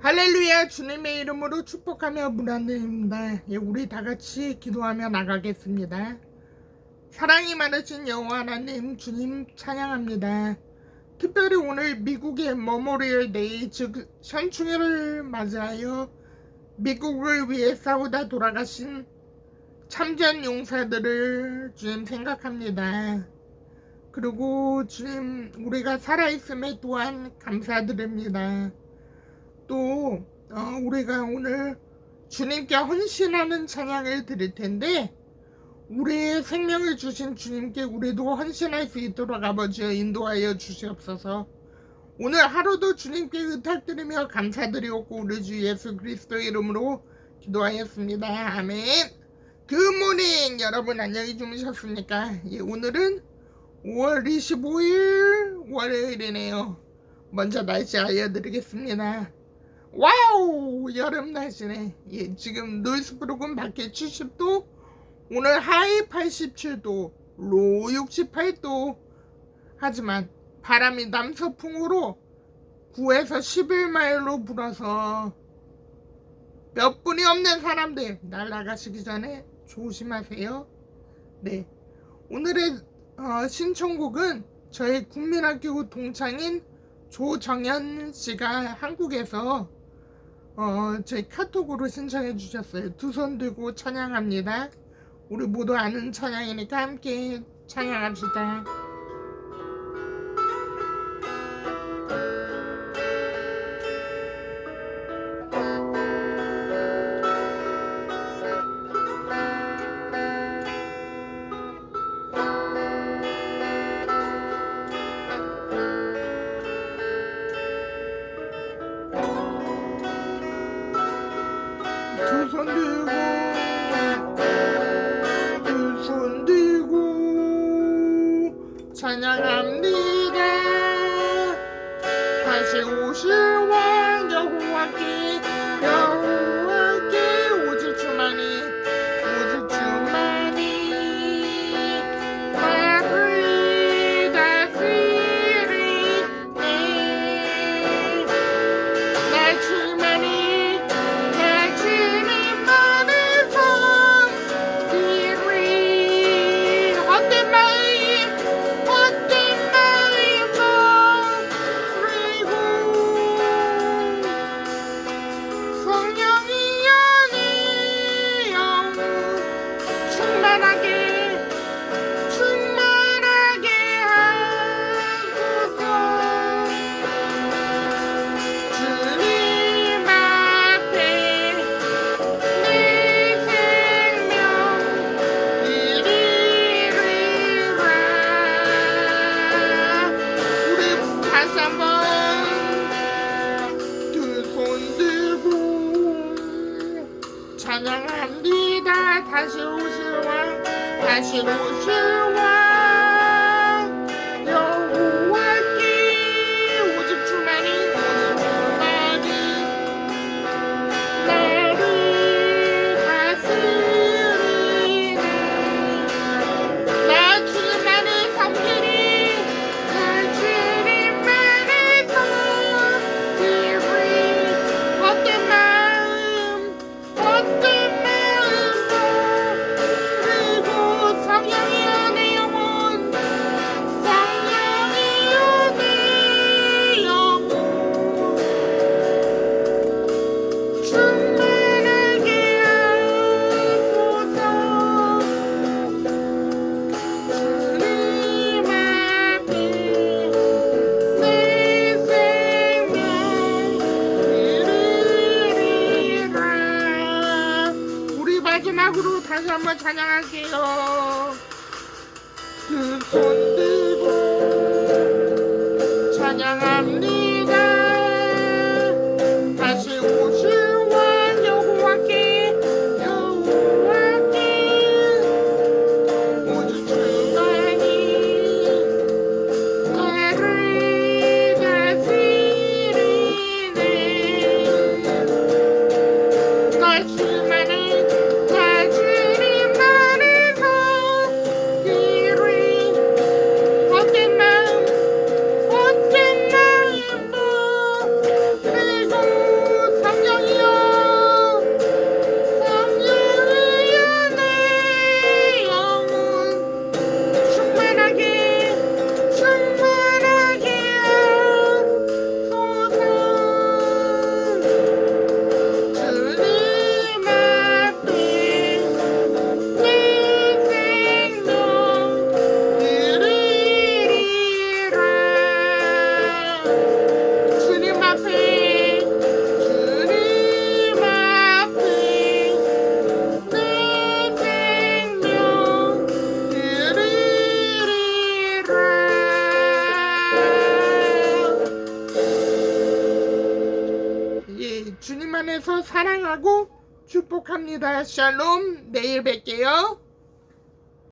할렐루야 주님의 이름으로 축복하며 문안드립니다. 예, 우리 다 같이 기도하며 나가겠습니다. 사랑이 많으신 여호와 하나님 주님 찬양합니다. 특별히 오늘 미국의 머모리얼 데이 즉 현충일을 맞이하여 미국을 위해 싸우다 돌아가신 참전 용사들을 주님 생각합니다. 그리고 주님 우리가 살아있음에 또한 감사드립니다. 또 어, 우리가 오늘 주님께 헌신하는 찬양을 드릴 텐데 우리의 생명을 주신 주님께 우리도 헌신할 수 있도록 아버지여 인도하여 주시옵소서. 오늘 하루도 주님께 의탁드리며 감사드리옵고 우리 주 예수 그리스도 이름으로 기도하였습니다. 아멘. 굿모닝 여러분 안녕히 주무셨습니까? 예, 오늘은 5월 25일 월요일이네요. 먼저 날씨 알려드리겠습니다. 와우! 여름 날씨네. 예, 지금 노이스브룩은 밖에 70도 오늘 하이 87도 로우 68도. 하지만 바람이 남서풍으로 9에서 11마일로 불어서 몇 분이 없는 사람들 날아가시기 전에 조심하세요. 네. 오늘의 어, 신청곡은 저희 국민학교 동창인 조정현 씨가 한국에서 어, 저희 카톡으로 신청해 주셨어요. 두 손 들고 찬양합니다. 우리 모두 아는 찬양이니까 함께 찬양합시다. 두 손 들고 두 손 들고 찬양합니다. 다시 오실 왕 여호와께 찬양합니다 다시 오실 왕 다시 오실 왕 다시 한번 찬양할게요. 두 손 들고 찬양합니다 안에서 사랑하고 축복합니다. 샬롬. 내일 뵐게요.